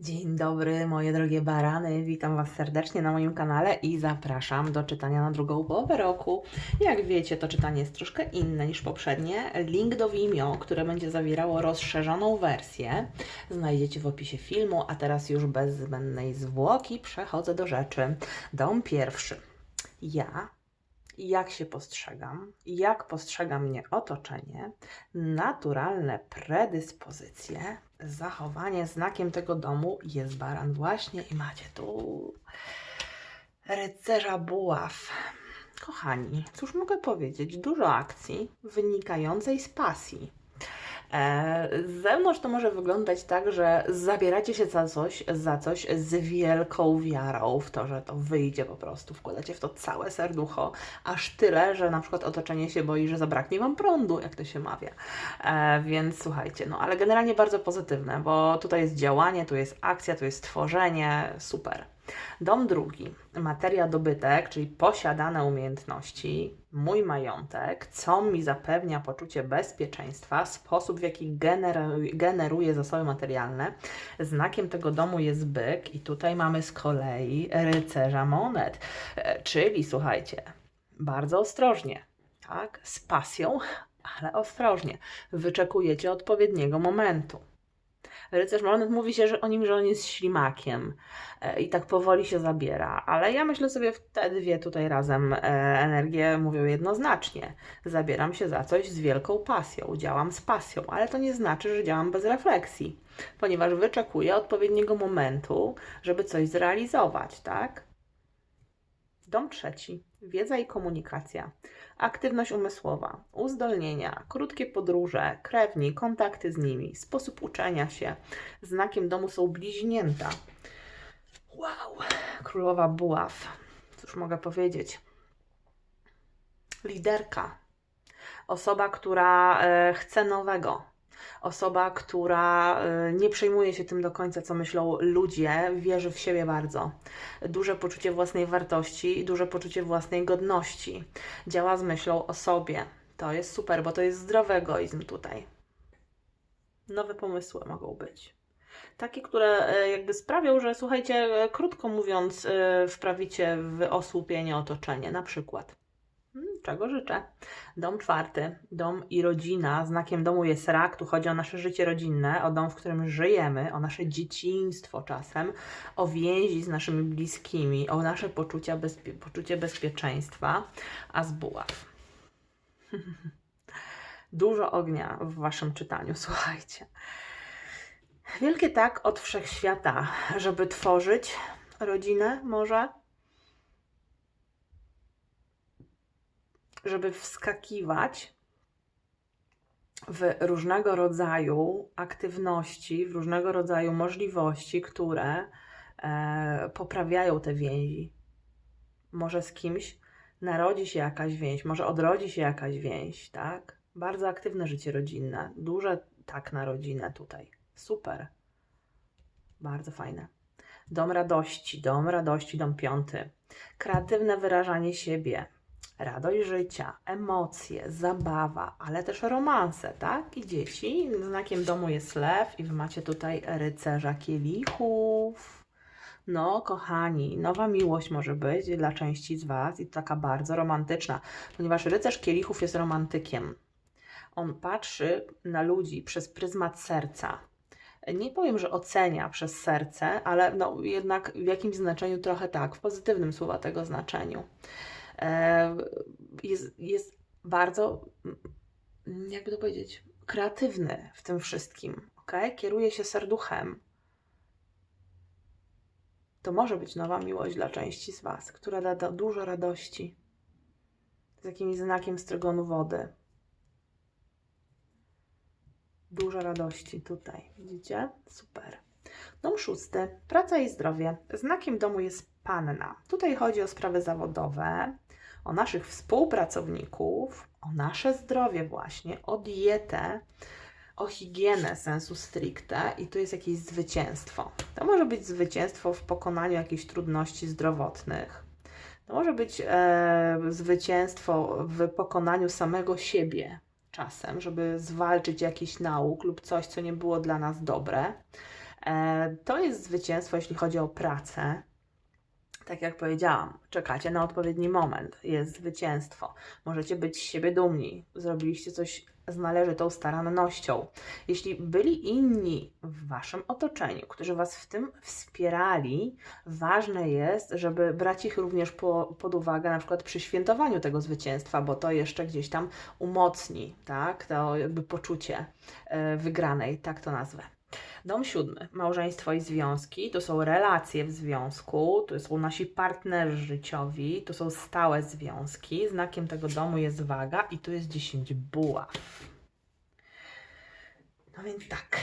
Dzień dobry, moje drogie barany. Witam Was serdecznie na moim kanale i zapraszam do czytania na drugą połowę roku. Jak wiecie, to czytanie jest troszkę inne niż poprzednie. Link do Vimeo, które będzie zawierało rozszerzoną wersję, znajdziecie w opisie filmu. A teraz już bez zbędnej zwłoki przechodzę do rzeczy. Dom pierwszy. Ja jak się postrzegam, jak postrzega mnie otoczenie, naturalne predyspozycje, zachowanie znakiem tego domu jest baran właśnie i macie tu rycerza buław. Kochani, cóż mogę powiedzieć? Dużo akcji wynikającej z pasji. E, Z zewnątrz to może wyglądać tak, że zabieracie się za coś, za coś z wielką wiarą w to, że to wyjdzie po prostu. Wkładacie w to całe serducho, aż tyle, że na przykład otoczenie się boi, że zabraknie Wam prądu, jak to się mawia. E, więc słuchajcie, no ale generalnie bardzo pozytywne, bo tutaj jest działanie, tu jest akcja, tu jest tworzenie, super. Dom drugi, materia dobytek, czyli posiadane umiejętności, mój majątek, co mi zapewnia poczucie bezpieczeństwa, sposób w jaki generuje, zasoby materialne. Znakiem tego domu jest byk i tutaj mamy z kolei rycerza monet, E, czyli słuchajcie, bardzo ostrożnie, tak, z pasją, ale ostrożnie. Wyczekujecie odpowiedniego momentu. Rycerz Monet mówi się że o nim, że on jest ślimakiem e, i tak powoli się zabiera, ale ja myślę sobie, te dwie tutaj razem e, energie mówią jednoznacznie. Zabieram się za coś z wielką pasją, działam z pasją, ale to nie znaczy, że działam bez refleksji, ponieważ wyczekuję odpowiedniego momentu, żeby coś zrealizować, tak? Dom trzeci. Wiedza i komunikacja. Aktywność umysłowa, uzdolnienia, krótkie podróże, krewni, kontakty z nimi, sposób uczenia się. Znakiem domu są bliźnięta. Wow! Królowa buław. Cóż mogę powiedzieć? Liderka. Osoba, która e, chce nowego. Osoba, która e, nie przejmuje się tym do końca, co myślą ludzie, wierzy w siebie bardzo. Duże poczucie własnej wartości i duże poczucie własnej godności. Działa z myślą o sobie. To jest super, bo to jest zdrowy egoizm tutaj. Nowe pomysły mogą być. Takie, które e, jakby sprawią, że słuchajcie, e, krótko mówiąc, wprawicie w osłupienie otoczenie. Na przykład. Hmm, Czego życzę? Dom czwarty, dom i rodzina. Znakiem domu jest rak. Tu chodzi o nasze życie rodzinne, o dom, w którym żyjemy, o nasze dzieciństwo czasem, o więzi z naszymi bliskimi, o nasze poczucia bezpie- poczucie bezpieczeństwa, a z buław. Dużo ognia w waszym czytaniu, słuchajcie. Wielkie tak od wszechświata, żeby tworzyć rodzinę może, żeby wskakiwać w różnego rodzaju aktywności, w różnego rodzaju możliwości, które e, poprawiają te więzi. Może z kimś narodzi się jakaś więź, może odrodzi się jakaś więź, tak? Bardzo aktywne życie rodzinne, duże tak na rodzinę tutaj. Super. Bardzo fajne. Dom radości, dom radości, dom piąty. Kreatywne wyrażanie siebie, radość życia, emocje, zabawa, ale też romanse, tak? I dzieci. Znakiem domu jest lew i wy macie tutaj rycerza kielichów. No, kochani, nowa miłość może być dla części z Was i taka bardzo romantyczna, ponieważ rycerz kielichów jest romantykiem. On patrzy na ludzi przez pryzmat serca. Nie powiem, że ocenia przez serce, ale no, jednak w jakimś znaczeniu trochę tak, w pozytywnym słowa tego znaczeniu jest, jest bardzo, jakby to powiedzieć, kreatywny w tym wszystkim. ok? Kieruje się serduchem. To może być nowa miłość dla części z Was, która da dużo radości. Z jakimś znakiem strygonu wody. Dużo radości tutaj. Widzicie? Super. Dom szósty. Praca i zdrowie. Znakiem domu jest panna. Tutaj chodzi o sprawy zawodowe, o naszych współpracowników, o nasze zdrowie właśnie, o dietę, o higienę sensu stricte i tu jest jakieś zwycięstwo. To może być zwycięstwo w pokonaniu jakichś trudności zdrowotnych. To może być e, zwycięstwo w pokonaniu samego siebie czasem, żeby zwalczyć jakiś nauk lub coś, co nie było dla nas dobre. E, To jest zwycięstwo, jeśli chodzi o pracę. Tak jak powiedziałam, czekacie na odpowiedni moment, jest zwycięstwo. Możecie być z siebie dumni, zrobiliście coś z należytą starannością. Jeśli byli inni w waszym otoczeniu, którzy was w tym wspierali, ważne jest, żeby brać ich również po, pod uwagę, na przykład przy świętowaniu tego zwycięstwa, bo to jeszcze gdzieś tam umocni, tak? To jakby poczucie e, wygranej, tak to nazwę. Dom siódmy, małżeństwo i związki, to są relacje w związku, to są nasi partnerzy życiowi, to są stałe związki. Znakiem tego domu jest waga i tu jest 10 buław. No więc tak.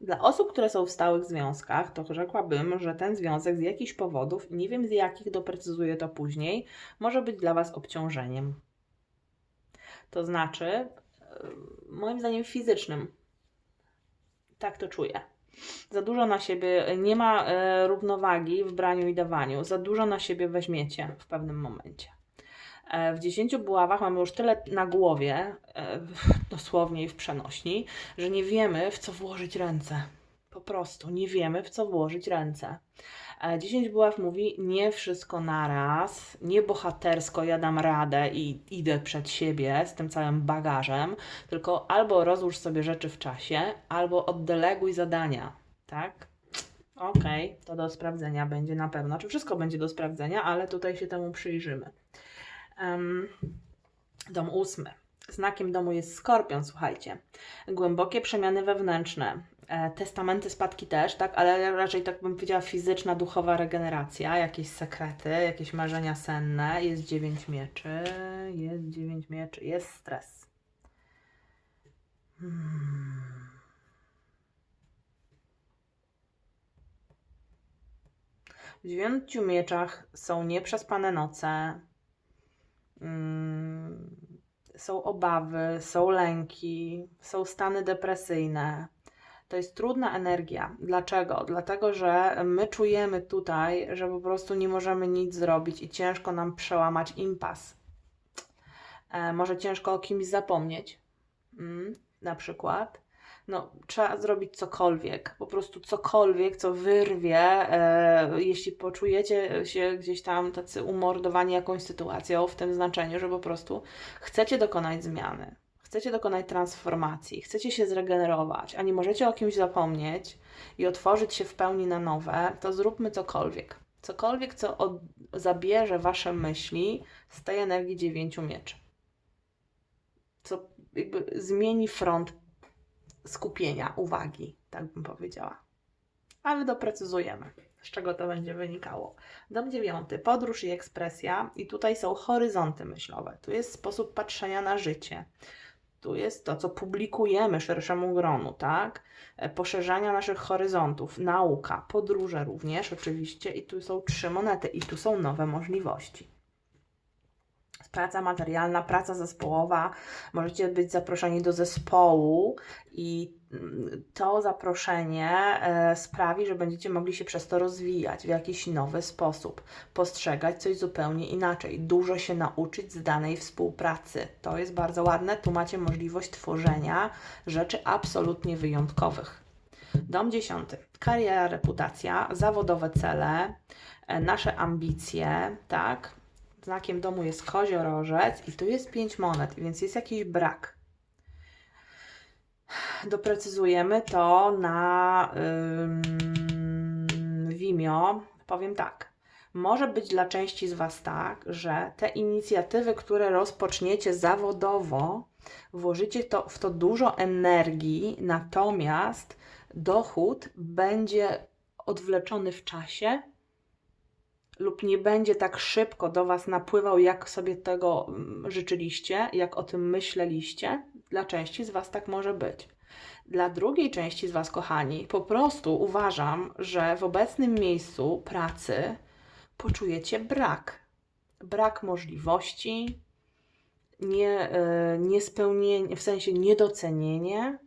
Dla osób, które są w stałych związkach, to rzekłabym, że ten związek z jakichś powodów, nie wiem z jakich, doprecyzuję to później, może być dla Was obciążeniem. To znaczy, e, moim zdaniem fizycznym, tak to czuję. Za dużo na siebie, nie ma e, równowagi w braniu i dawaniu. Za dużo na siebie weźmiecie w pewnym momencie. E, w 10 buławach mamy już tyle na głowie, e, dosłownie i w przenośni, że nie wiemy, w co włożyć ręce. Prostu nie wiemy, w co włożyć ręce. E, 10 buław mówi nie wszystko naraz, nie bohatersko ja dam radę i idę przed siebie z tym całym bagażem, tylko albo rozłóż sobie rzeczy w czasie, albo oddeleguj zadania, tak? Okej, to do sprawdzenia będzie na pewno. Czy wszystko będzie do sprawdzenia, ale tutaj się temu przyjrzymy. Em, dom ósmy. Znakiem domu jest skorpion, słuchajcie. Głębokie przemiany wewnętrzne. E, testamenty, spadki też, tak, ale raczej tak bym powiedziała fizyczna, duchowa regeneracja, jakieś sekrety, jakieś marzenia senne. Jest dziewięć mieczy, jest dziewięć mieczy, jest stres. Hmm. W dziewięciu mieczach są nieprzespane noce, mm, są obawy, są lęki, są stany depresyjne. To jest trudna energia. Dlaczego? Dlatego, że my czujemy tutaj, że po prostu nie możemy nic zrobić i ciężko nam przełamać impas. E, może ciężko o kimś zapomnieć, mm, na przykład. No, trzeba zrobić cokolwiek, po prostu cokolwiek, co wyrwie, e, jeśli poczujecie się gdzieś tam tacy umordowani jakąś sytuacją, w tym znaczeniu, że po prostu chcecie dokonać zmiany, chcecie dokonać transformacji, chcecie się zregenerować, a nie możecie o kimś zapomnieć i otworzyć się w pełni na nowe, to zróbmy cokolwiek. Cokolwiek, co od, zabierze wasze myśli z tej energii dziewięciu mieczy. Co jakby zmieni front skupienia, uwagi, tak bym powiedziała. Ale doprecyzujemy, z czego to będzie wynikało. Dom dziewiąty, podróż i ekspresja. I tutaj są horyzonty myślowe. Tu jest sposób patrzenia na życie. Tu jest to, co publikujemy szerszemu gronu, tak? E, Poszerzania naszych horyzontów, nauka, podróże również oczywiście. I tu są trzy monety i tu są nowe możliwości praca materialna, praca zespołowa. Możecie być zaproszeni do zespołu i to zaproszenie e, sprawi, że będziecie mogli się przez to rozwijać w jakiś nowy sposób, postrzegać coś zupełnie inaczej, dużo się nauczyć z danej współpracy. To jest bardzo ładne. Tu macie możliwość tworzenia rzeczy absolutnie wyjątkowych. Dom dziesiąty. Kariera, reputacja, zawodowe cele, e, nasze ambicje, tak? Znakiem domu jest koziorożec i tu jest pięć monet, więc jest jakiś brak. Doprecyzujemy to na Vimeo. Powiem tak. Może być dla części z Was tak, że te inicjatywy, które rozpoczniecie zawodowo, włożycie to, w to dużo energii, natomiast dochód będzie odwleczony w czasie lub nie będzie tak szybko do Was napływał, jak sobie tego życzyliście, jak o tym myśleliście. Dla części z Was tak może być. Dla drugiej części z Was, kochani, po prostu uważam, że w obecnym miejscu pracy poczujecie brak. Brak możliwości, nie, e, niespełnienie, w sensie niedocenienie,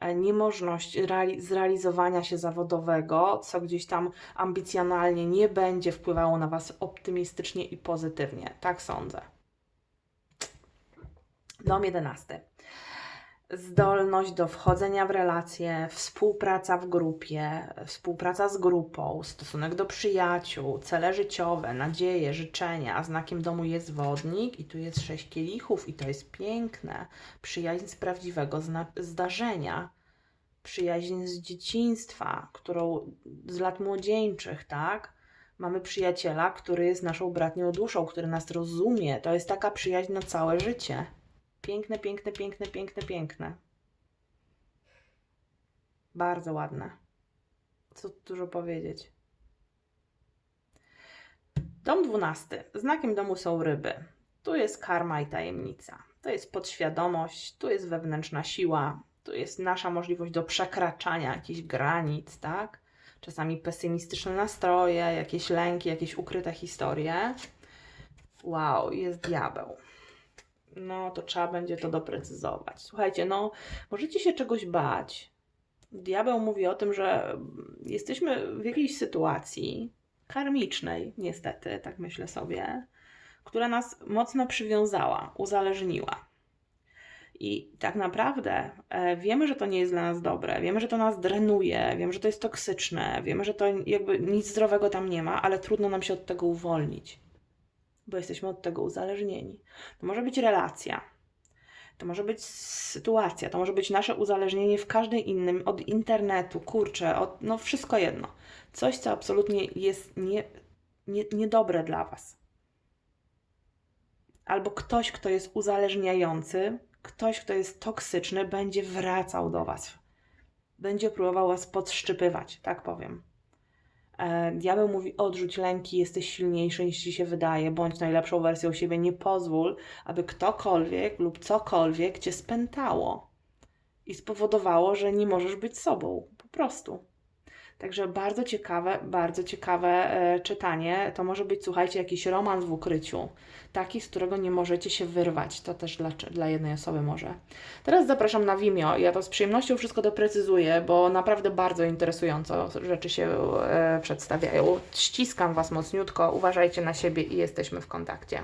e, niemożność reali- zrealizowania się zawodowego, co gdzieś tam ambicjonalnie nie będzie wpływało na Was optymistycznie i pozytywnie. Tak sądzę. Dom 11. zdolność do wchodzenia w relacje, współpraca w grupie, współpraca z grupą, stosunek do przyjaciół, cele życiowe, nadzieje, życzenia, a znakiem domu jest wodnik i tu jest sześć kielichów i to jest piękne. Przyjaźń z prawdziwego zdarzenia, przyjaźń z dzieciństwa, którą z lat młodzieńczych, tak? Mamy przyjaciela, który jest naszą bratnią duszą, który nas rozumie. To jest taka przyjaźń na całe życie. Piękne, piękne, piękne, piękne, piękne. Bardzo ładne. Co dużo powiedzieć. Dom dwunasty. Znakiem domu są ryby. Tu jest karma i tajemnica. To jest podświadomość, tu jest wewnętrzna siła, tu jest nasza możliwość do przekraczania jakichś granic, tak? Czasami pesymistyczne nastroje, jakieś lęki, jakieś ukryte historie. Wow, jest diabeł no to trzeba będzie to doprecyzować. Słuchajcie, no możecie się czegoś bać. Diabeł mówi o tym, że jesteśmy w jakiejś sytuacji karmicznej, niestety, tak myślę sobie, która nas mocno przywiązała, uzależniła. I tak naprawdę e, wiemy, że to nie jest dla nas dobre, wiemy, że to nas drenuje, wiemy, że to jest toksyczne, wiemy, że to jakby nic zdrowego tam nie ma, ale trudno nam się od tego uwolnić bo jesteśmy od tego uzależnieni. To może być relacja, to może być sytuacja, to może być nasze uzależnienie w każdym innym, od internetu, kurczę, od, no wszystko jedno. Coś, co absolutnie jest nie, nie, niedobre dla Was. Albo ktoś, kto jest uzależniający, ktoś, kto jest toksyczny, będzie wracał do Was. Będzie próbował Was podszczypywać, tak powiem. E, Diabeł mówi: odrzuć lęki, jesteś silniejszy niż ci się wydaje, bądź najlepszą wersją siebie. Nie pozwól, aby ktokolwiek lub cokolwiek cię spętało i spowodowało, że nie możesz być sobą. Po prostu. Także bardzo ciekawe, bardzo ciekawe e, czytanie. To może być, słuchajcie, jakiś romans w ukryciu. Taki, z którego nie możecie się wyrwać. To też dla, dla jednej osoby może. Teraz zapraszam na Vimeo. Ja to z przyjemnością wszystko doprecyzuję, bo naprawdę bardzo interesująco rzeczy się e, przedstawiają. Ściskam Was mocniutko. Uważajcie na siebie i jesteśmy w kontakcie.